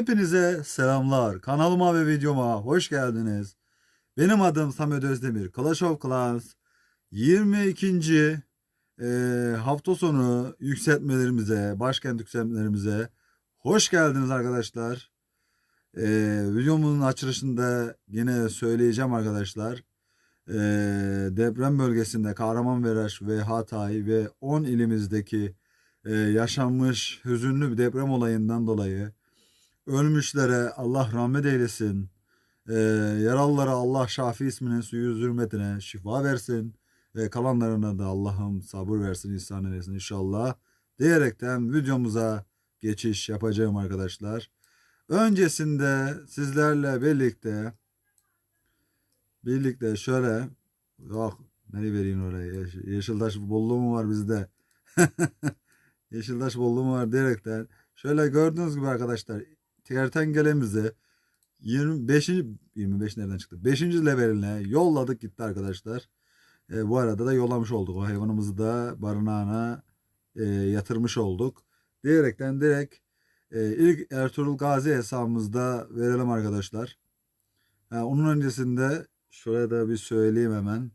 Hepinize selamlar. Kanalıma ve videoma hoş geldiniz. Benim adım Samet Özdemir. Clash of Clans 22. e, hafta sonu yükseltmelerimize, başkent yükseltmelerimize hoş geldiniz arkadaşlar. E, videomun açılışında yine söyleyeceğim arkadaşlar. E, deprem bölgesinde Kahramanmaraş ve Hatay ve 10 ilimizdeki e, yaşanmış hüzünlü bir deprem olayından dolayı ölmüşlere Allah rahmet eylesin. Ee, yaralılara Allah Şafi isminin suyu hürmetine şifa versin. Ve kalanlarına da Allah'ım sabır versin, ihsan eylesin inşallah. Diyerekten videomuza geçiş yapacağım arkadaşlar. Öncesinde sizlerle birlikte birlikte şöyle yok nereye vereyim oraya Yeş- Yeşiltaş bolluğu mu var bizde Yeşiltaş bolluğu mu var diyerekten şöyle gördüğünüz gibi arkadaşlar kertengelemizi 25. 25 nereden çıktı? 5. leveline yolladık gitti arkadaşlar. E, bu arada da yollamış olduk. O hayvanımızı da barınağına e, yatırmış olduk. Diyerekten direkt e, ilk Ertuğrul Gazi hesabımızda verelim arkadaşlar. Ha, onun öncesinde şuraya da bir söyleyeyim hemen.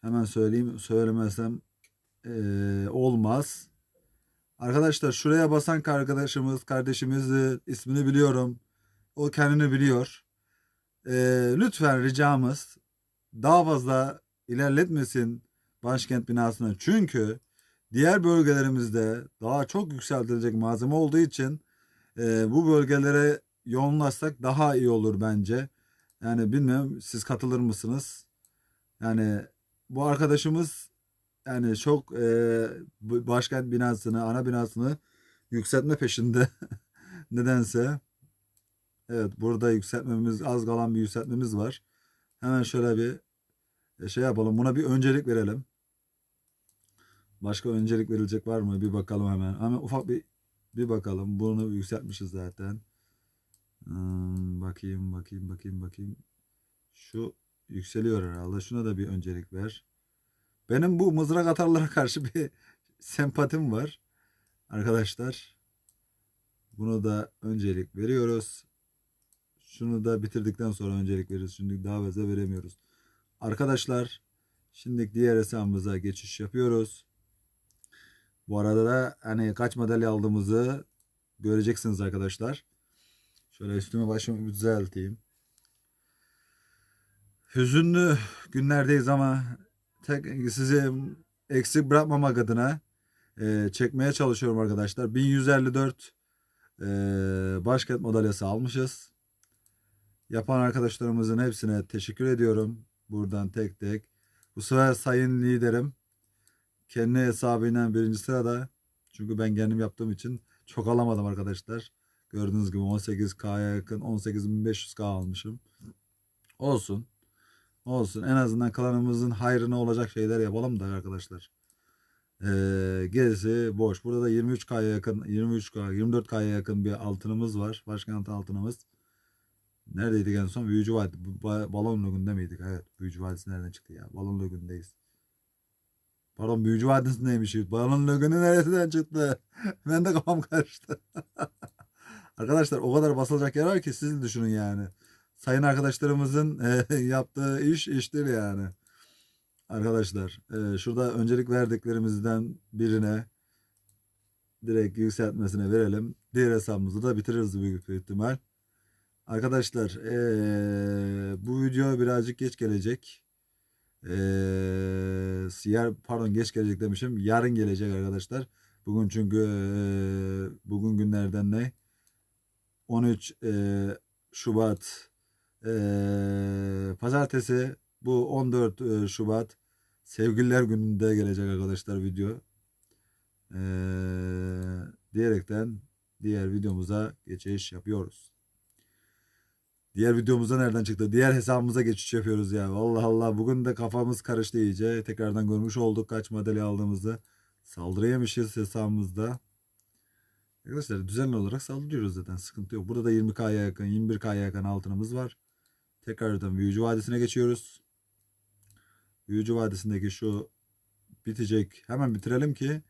Hemen söyleyeyim. Söylemezsem e, olmaz. Arkadaşlar şuraya basan arkadaşımız, kardeşimizin ismini biliyorum. O kendini biliyor. Ee, lütfen ricamız daha fazla ilerletmesin başkent binasını. Çünkü diğer bölgelerimizde daha çok yükseltilecek malzeme olduğu için e, bu bölgelere yoğunlaşsak daha iyi olur bence. Yani bilmiyorum siz katılır mısınız? Yani bu arkadaşımız yani çok e, başkent binasını, ana binasını yükseltme peşinde. Nedense. Evet burada yükseltmemiz, az kalan bir yükseltmemiz var. Hemen şöyle bir e, şey yapalım. Buna bir öncelik verelim. Başka öncelik verilecek var mı? Bir bakalım hemen. Hemen ufak bir bir bakalım. Bunu yükseltmişiz zaten. Hmm, bakayım, bakayım, bakayım, bakayım. Şu yükseliyor herhalde. Şuna da bir öncelik ver. Benim bu mızrak atarlara karşı bir sempatim var. Arkadaşlar. Bunu da öncelik veriyoruz. Şunu da bitirdikten sonra öncelik veririz. Şimdi daha fazla veremiyoruz. Arkadaşlar. Şimdi diğer hesabımıza geçiş yapıyoruz. Bu arada da hani kaç madalya aldığımızı göreceksiniz arkadaşlar. Şöyle üstümü başımı düzelteyim. Hüzünlü günlerdeyiz ama tek sizi eksik bırakmamak adına e, çekmeye çalışıyorum arkadaşlar. 1154 e, başkent madalyası almışız. Yapan arkadaşlarımızın hepsine teşekkür ediyorum. Buradan tek tek. Bu sefer sayın liderim kendi hesabıyla birinci sırada. Çünkü ben kendim yaptığım için çok alamadım arkadaşlar. Gördüğünüz gibi 18K'ya yakın 18.500K almışım. Olsun. Olsun. En azından klanımızın hayrına olacak şeyler yapalım da arkadaşlar. Ee, gerisi boş. Burada da 23K'ya yakın 23K 24K'ya yakın bir altınımız var. Başkent altınımız. Neredeydik en son? Büyücü Vadi. Ba- Balon Logun'da mıydık? Evet. Büyücü Vadisi nereden çıktı ya? Balon Logun'dayız. Pardon Büyücü Vadisi'ndeymişiz. Balon Logun'u nereden çıktı? ben de kafam karıştı. Arkadaşlar o kadar basılacak yer var ki siz düşünün yani. Sayın arkadaşlarımızın e, yaptığı iş iştir yani. Arkadaşlar e, şurada öncelik verdiklerimizden birine direkt yükseltmesine verelim. Diğer hesabımızı da bitiririz büyük ihtimal. Arkadaşlar e, bu video birazcık geç gelecek. E, pardon geç gelecek demişim. Yarın gelecek arkadaşlar. Bugün çünkü e, bugün günlerden ne? 13 e, Şubat e, Pazartesi bu 14 e, Şubat Sevgililer Günü'nde gelecek arkadaşlar video. E, diyerekten diğer videomuza geçiş yapıyoruz. Diğer videomuza nereden çıktı? Diğer hesabımıza geçiş yapıyoruz ya. Allah Allah bugün de kafamız karıştı iyice. Tekrardan görmüş olduk kaç madalya aldığımızı. Saldırı yemişiz hesabımızda. Arkadaşlar düzenli olarak saldırıyoruz zaten sıkıntı yok. Burada da 20K'ya yakın 21K'ya yakın altınımız var. Tekrardan Büyücü Vadisi'ne geçiyoruz. Büyücü Vadisi'ndeki şu bitecek. Hemen bitirelim ki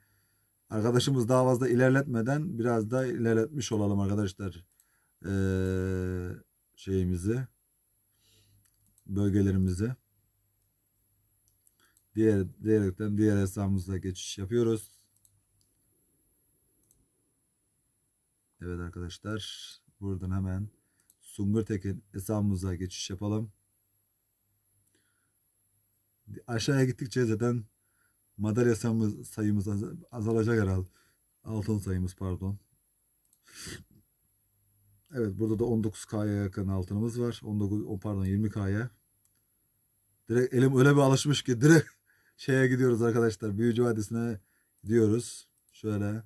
arkadaşımız daha fazla ilerletmeden biraz da ilerletmiş olalım arkadaşlar. eee, şeyimizi bölgelerimizi diğer diyerekten diğer hesabımıza geçiş yapıyoruz. Evet arkadaşlar buradan hemen Sungur Tekin hesabımıza geçiş yapalım. Aşağıya gittikçe zaten madalya sayımız, sayımız az- azalacak herhalde. Altın sayımız pardon. Evet burada da 19K'ya yakın altınımız var. 19 o pardon 20K'ya. Direkt elim öyle bir alışmış ki direkt şeye gidiyoruz arkadaşlar. Büyücü Vadisi'ne gidiyoruz. Şöyle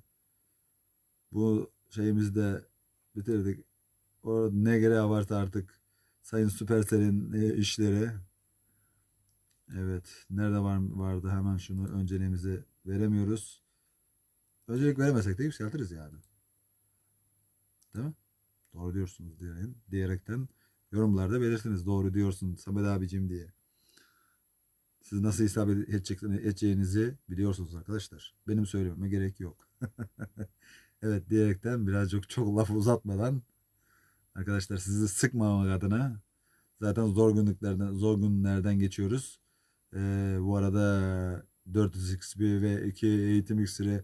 bu şeyimizi de bitirdik. O ne gereği varsa artık Sayın Süpersel'in e, işleri. Evet. Nerede var vardı hemen şunu önceliğimizi veremiyoruz. Öncelik veremesek de yükseltiriz yani. Değil mi? Doğru diyorsunuz diyelim. Diyerekten yorumlarda belirtiniz. Doğru diyorsun Samet abicim diye. Siz nasıl hesap edeceğinizi biliyorsunuz arkadaşlar. Benim söylememe gerek yok. evet diyerekten birazcık çok laf uzatmadan arkadaşlar sizi sıkmamak adına zaten zor günlüklerden zor günlerden geçiyoruz. Ee, bu arada 400 XP ve 2 eğitim iksiri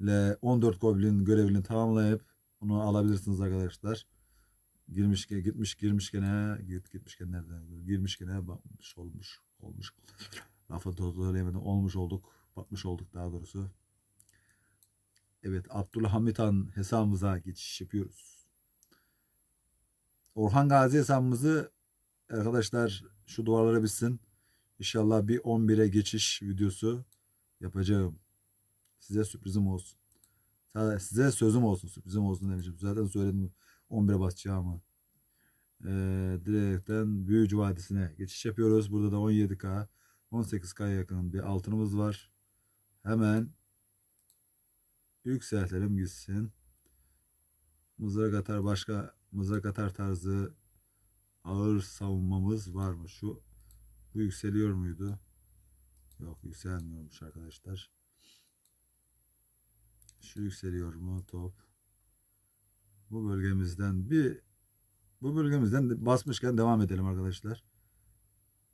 ile 14 Goblin görevini tamamlayıp onu alabilirsiniz arkadaşlar. Girmiş gitmiş girmiş gene git gitmiş gene nereden girmiş gene bakmış olmuş olmuş. Lafı söyleyemedim olmuş olduk. Bakmış olduk daha doğrusu. Evet Abdülhamit Han hesabımıza geçiş yapıyoruz. Orhan Gazi hesabımızı arkadaşlar şu duvarlara bitsin. İnşallah bir 11'e geçiş videosu yapacağım. Size sürprizim olsun. Size sözüm olsun, sürprizim olsun demişim. Zaten söyledim 11'e basacağımı. Ee, direkten Büyücü Vadisi'ne geçiş yapıyoruz. Burada da 17K, 18K'ya yakın bir altınımız var. Hemen yükseltelim gitsin. Mızrak atar başka mızrak atar tarzı ağır savunmamız var mı? Şu bu yükseliyor muydu? Yok yükselmiyormuş arkadaşlar. Şu yükseliyor mu top? Bu bölgemizden bir bu bölgemizden de basmışken devam edelim arkadaşlar.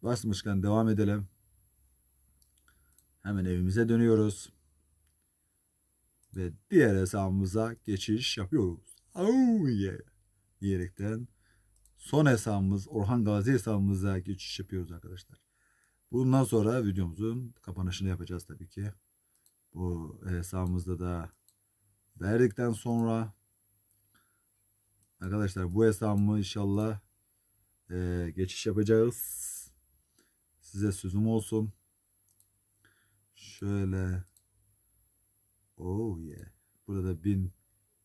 Basmışken devam edelim. Hemen evimize dönüyoruz. Ve diğer hesabımıza geçiş yapıyoruz. Oh yeah. Diyerekten son hesabımız Orhan Gazi hesabımıza geçiş yapıyoruz arkadaşlar. Bundan sonra videomuzun kapanışını yapacağız tabii ki. Bu hesabımızda da verdikten sonra arkadaşlar bu hesabımı inşallah e, geçiş yapacağız. Size sözüm olsun. Şöyle oh yeah. Burada bin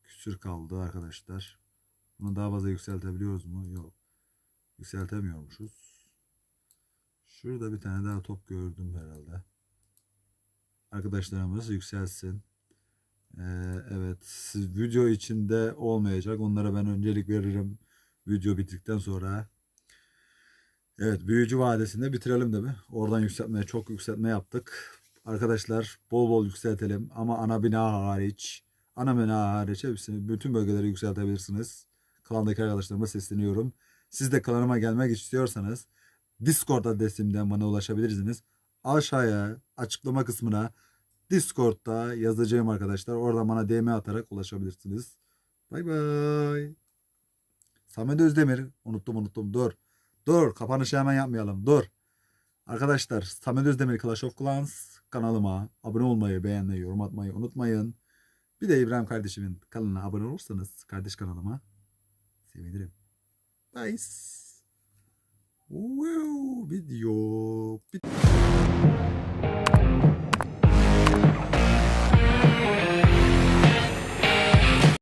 küsür kaldı arkadaşlar. Bunu daha fazla yükseltebiliyoruz mu? Yok. Yükseltemiyormuşuz. Şurada bir tane daha top gördüm herhalde. Arkadaşlarımız yükselsin. Ee, evet. Siz video içinde olmayacak. Onlara ben öncelik veririm. Video bittikten sonra. Evet. Büyücü vadesinde bitirelim de mi? Oradan yükseltmeye çok yükseltme yaptık. Arkadaşlar bol bol yükseltelim. Ama ana bina hariç. Ana bina hariç hepsini bütün bölgeleri yükseltebilirsiniz. Klandaki arkadaşlarıma sesleniyorum. Siz de klanıma gelmek istiyorsanız Discord adresimden bana ulaşabilirsiniz. Aşağıya açıklama kısmına Discord'da yazacağım arkadaşlar. Oradan bana DM atarak ulaşabilirsiniz. Bay bay. Samet Özdemir. Unuttum unuttum. Dur. Dur. Kapanışı hemen yapmayalım. Dur. Arkadaşlar Samet Özdemir Clash of Clans kanalıma abone olmayı, beğenmeyi, yorum atmayı unutmayın. Bir de İbrahim kardeşimin kanalına abone olursanız kardeş kanalıma sevinirim. Nice. Wow, video. Bit-